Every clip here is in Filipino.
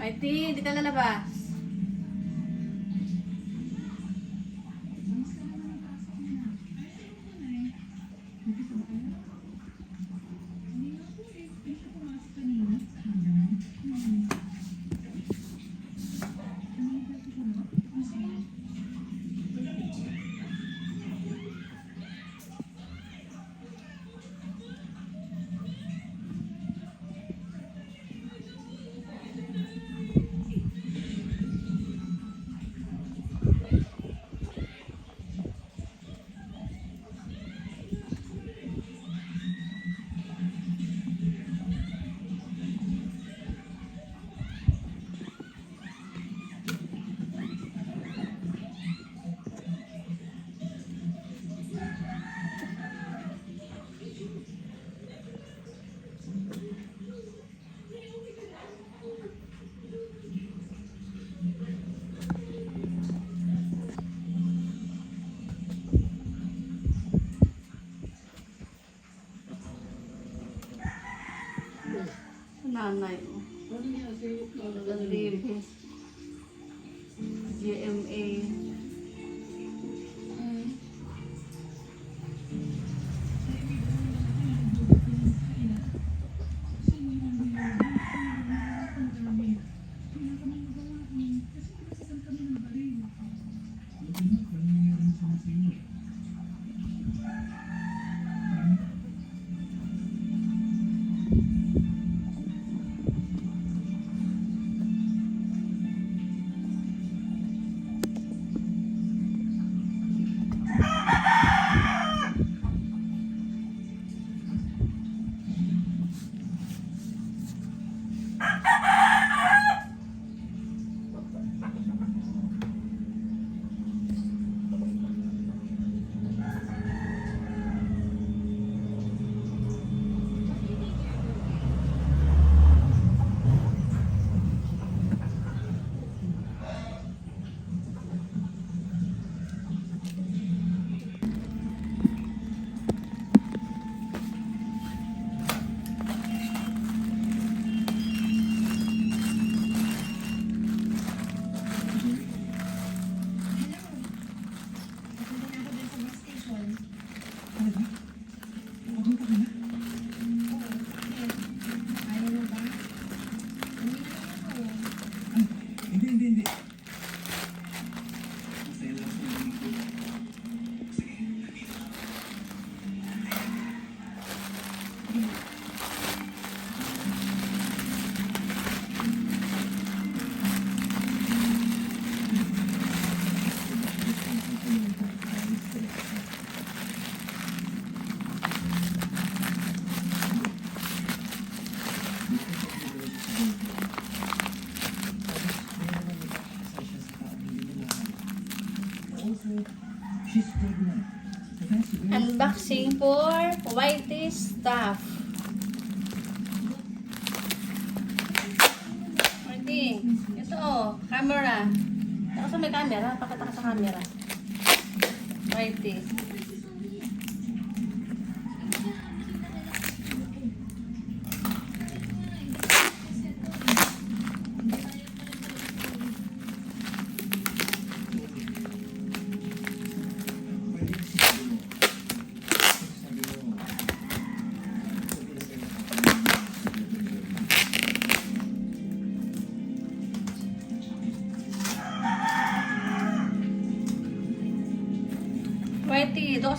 Whitey, di ka lalabas. She's pregnant. Unboxing for Whitey stuff. Whitey, ito oh, camera. Saka sa may camera, pakita ka sa camera. Whitey.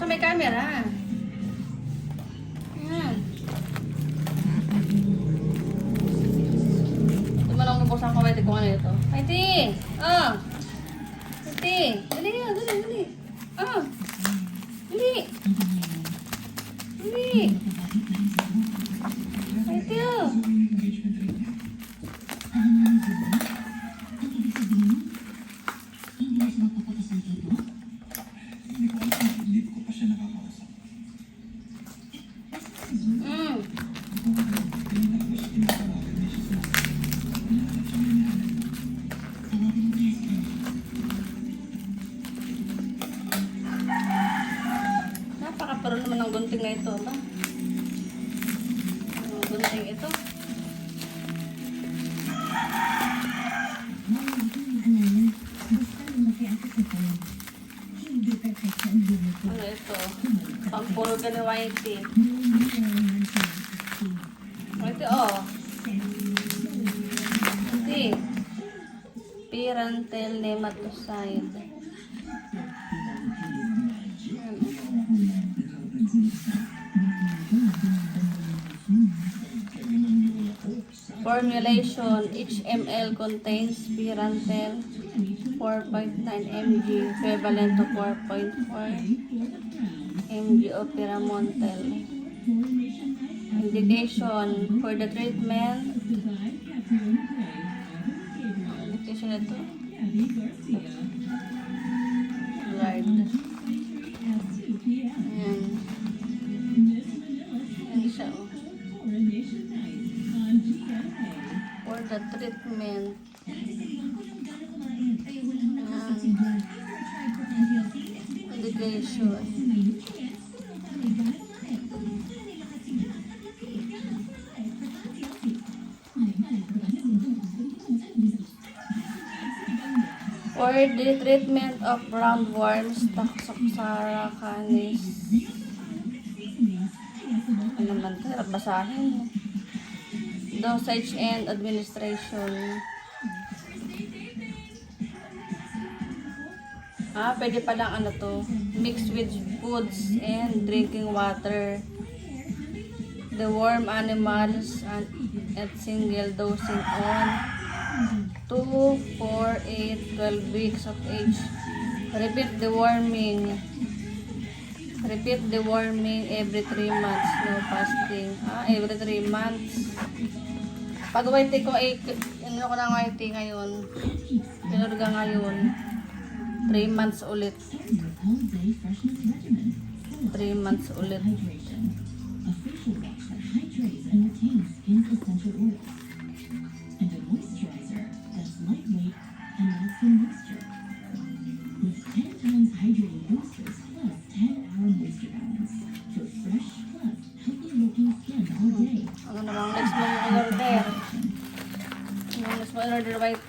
Sa may camera. Yan. Ito mo lang bubuksan ko, Whitey, kung ano ito. Whitey! Ah! Whitey! Dali yan, dali, dali. Ah! Napakaparo naman ng gunting na ito, ba? Ang gunting ito. Ano ito? Pampuro ka ni Whitey. Whitey, oh. Whitey. Pirantel nematocide. Formulation, each ml contains Pirantel 4.9 mg, equivalent to 4.4 mg of Piramontel. Indication for the treatment. Indication ito. Blood. The treatment. Ayan. Indication. For the treatment of roundworms, Toxoxara canis. Ano naman ito? Basahin. Dosage and administration. Ah, pwede palang ano to. Mix with foods and drinking water. The worm animals and at single dosing on 2, 4, 8, 12 weeks of age. Repeat the warming. Repeat the warming every 3 months. No fasting. Ah, every 3 months. Pag white ko ay, ano ko ng white ngayon. Pinurga ngayon. 3 months ulit. 3 months ulit. And a moisturizer that's lightweight and lasting moisture.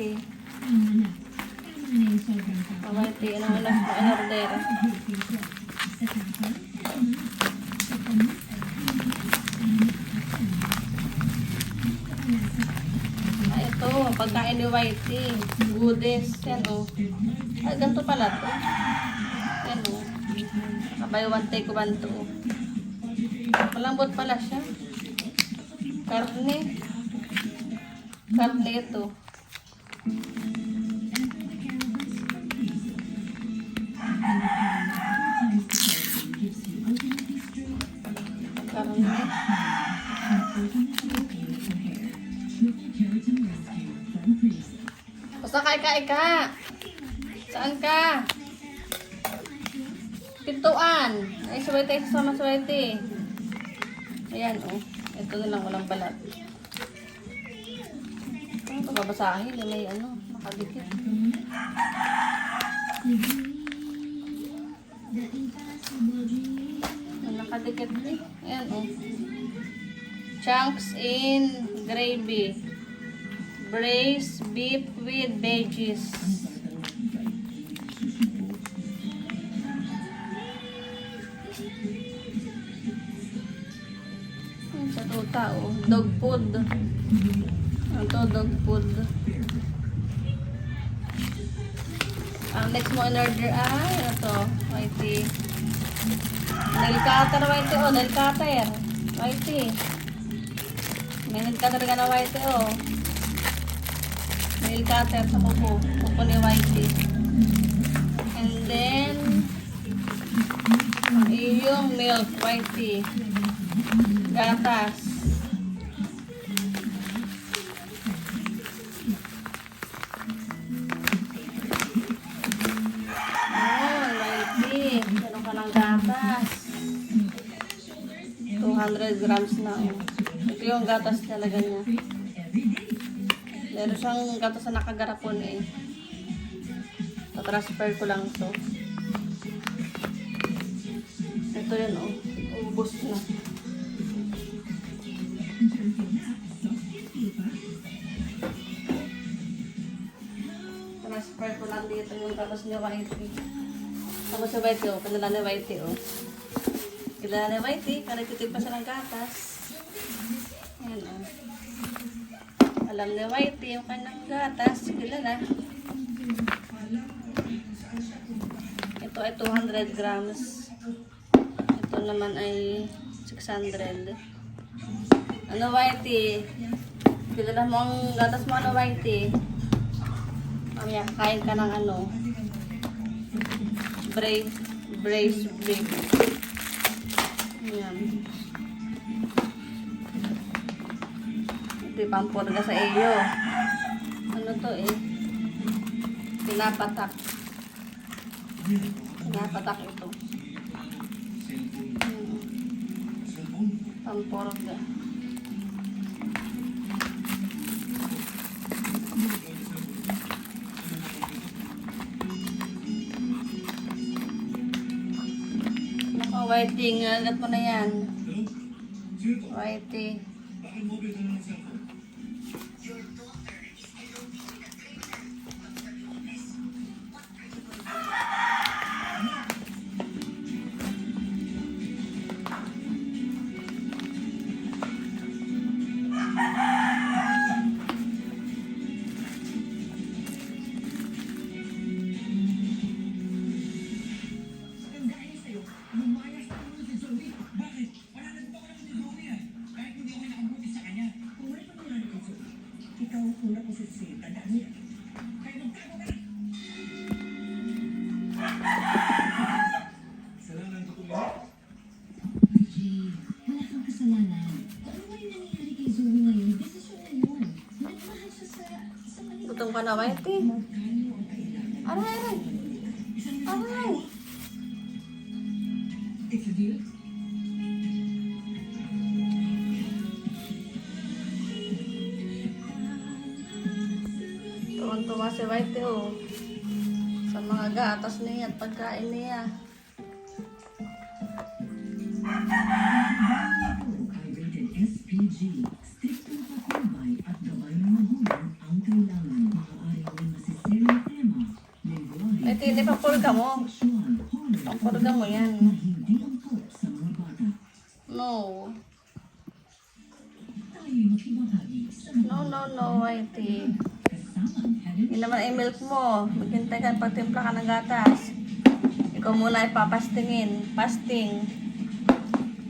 Order, Whitey? Ano? Ano na? Ah, ano next mo order? Sa kapal, Ah, ito, pagkain ni Whitey. Goodies. Yan o. Ay, ganito pala to. Yan o. Kabay one take one to. Malambot pala siya. Karne. Karne ito. Basta ka, ika, ika. Saan ka? Pintuan. Ay, suwete, sama suwete. Ayan, oh. Ito na lang, walang balat. Babasahin? Eh, May ano, nakadikit. Nakadikit eh. Ayan, oh. Chunks in gravy. Braised beef with veggies. Sa tuta, oh. Dog food. Ano to, dog food. Ang next mo in order ay, ano to, Whitey. Nail cutter, white, oh. Nail cutter. White. May nail cutter na white, oh. Nail cutter sa kuko. Kuko ni white. And then, iyong milk, white. Gatas. 200 grams na. Oh. Ito yung gatas talaga niya. Meron siyang gatas na nakagarapon eh. Tatransfer ko lang to. Ito yun oh. Ubus na. Transfer ko lang dito yung gatas niya white. Tapos si white oh. Kilala ni white oh. Kilala ni white Kaya nagtitip pa siya ng gatas. Ayan oh. Alam ni white yung kanyang gatas. Kilala. Ito ay 200 grams. Ito naman ay 600. Ano whitey? Kilala mo ang gatas mo ano whitey? Mamaya kakain ka ng ano? Brace, brace beef. Ayan. Ito yung pampurga sa iyo. Ano to eh? Pinapatak. Pinapatak ito. Cellphone? Pampurga. Whitey. Ngagat mo na yan. Whitey. Tuwan-tuwa si Whitey, oh. Sa mga gatas niya at pagkain niya. SPG. Whitey, hindi pa pulga mo. Pampurga mo yan. No. No, no, no, Whitey. Hindi naman ay milk mo. Maghintay ka, pagtimpla ka ng gatas. Ikaw muna ay papastingin. Fasting.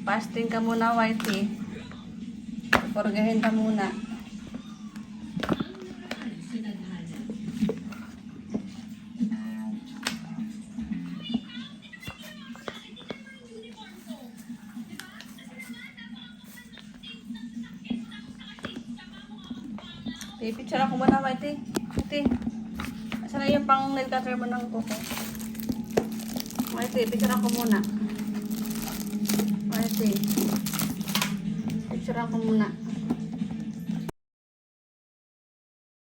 Fasting ka muna, Whitey. Purgahin ka muna. Pipicture ako muna, Whitey. Whitey. Asan na yung pang nail cutter mo ng kuko? Whitey, picture ako muna. Whitey. Picture ako muna.